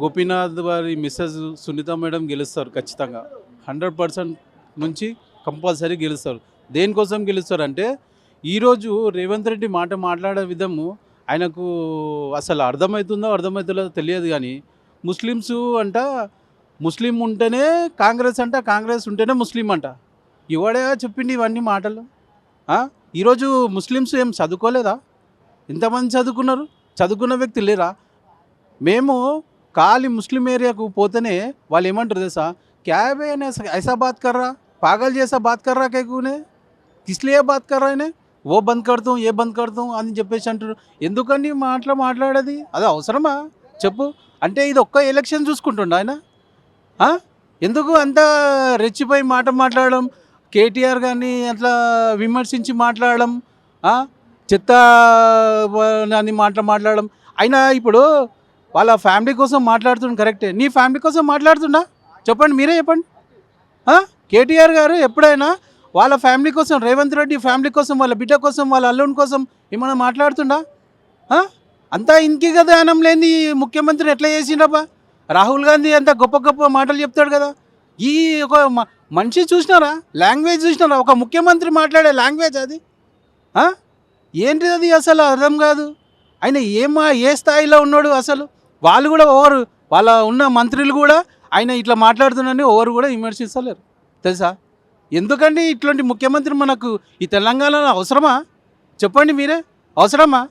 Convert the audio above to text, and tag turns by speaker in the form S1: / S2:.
S1: గోపీనాథ్ వారి missus Sunitha madam గెలుస్తారు ఖచ్చితంగా. హండ్రెడ్ పర్సెంట్ నుంచి కంపల్సరీ గెలుస్తారు. దేనికోసం గెలుస్తారు అంటే ఈరోజు రేవంత్ రెడ్డి మాట మాట్లాడే విధము ఆయనకు అసలు అర్థమవుతుందో అర్థమవుతుందో తెలియదు కానీ ముస్లిమ్స్ అంట ముస్లిం ఉంటేనే కాంగ్రెస్ అంట కాంగ్రెస్ ఉంటేనే ముస్లిం అంట. ఇవాడే చెప్పింది ఇవన్నీ మాటలు? ఈరోజు ముస్లిమ్స్ ఏం చదువుకోలేదా? ఎంతమంది చదువుకున్నారు? చదువుకున్న వ్యక్తి లేరా? మేము ఖాళీ ముస్లిం ఏరియాకు పోతేనే వాళ్ళు ఏమంటారు తెలుసా? క్యాబే ఐసా బాత్ కర్రా పాగల్ చేసా బాత్ కర్రా కేకునే కిస్లియే బాత్ కర్రా ఇనే ఓ బంద్ కడతాం ఏ బంద్ కడతాం అని చెప్పేసి అంటారు. ఎందుకండి మాట్లా మాట్లాడేది? అది అవసరమా? చెప్పు. అంటే ఇది ఒక్క ఎలక్షన్ చూసుకుంటుండ ఆయన? ఎందుకు అంత రెచ్చిపోయి మాట మాట్లాడడం? కేటీఆర్ కానీ అట్లా విమర్శించి మాట్లాడడం? చెత్త అని మాట మాట్లాడడం? అయినా ఇప్పుడు వాళ్ళ ఫ్యామిలీ కోసం మాట్లాడుతుంది కరెక్టే నీ ఫ్యామిలీ కోసం మాట్లాడుతుండా? చెప్పండి మీరే చెప్పండి. కేటీఆర్ గారు ఎప్పుడైనా వాళ్ళ ఫ్యామిలీ కోసం రేవంత్ రెడ్డి ఫ్యామిలీ కోసం వాళ్ళ బిడ్డ కోసం వాళ్ళ అల్లుని కోసం ఏమైనా మాట్లాడుతుండా? అంతా ఇంకి కదా ధ్యానం లేని ముఖ్యమంత్రి ఎట్లా చేసిండబ్బా రాహుల్ గాంధీ అంత గొప్ప గొప్ప మాటలు చెప్తాడు కదా. ఈ ఒక మ- మనిషి చూసినారా? లాంగ్వేజ్ చూసినారా? ఒక ముఖ్యమంత్రి మాట్లాడే లాంగ్వేజ్ అది. ఏంటిది అది అసలు అర్థం కాదు. ఆయన ఏమా ఏ స్థాయిలో ఉన్నాడు అసలు? వాళ్ళు కూడా ఓవరు వాళ్ళ ఉన్న మంత్రులు కూడా ఆయన ఇట్లా మాట్లాడుతున్నారని ఓవరు కూడా విమర్శిస్తలేరు తెలుసా? ఎందుకండి ఇట్లాంటి ముఖ్యమంత్రి మనకు ఈ తెలంగాణలో అవసరమా? చెప్పండి మీరే. అవసరమా?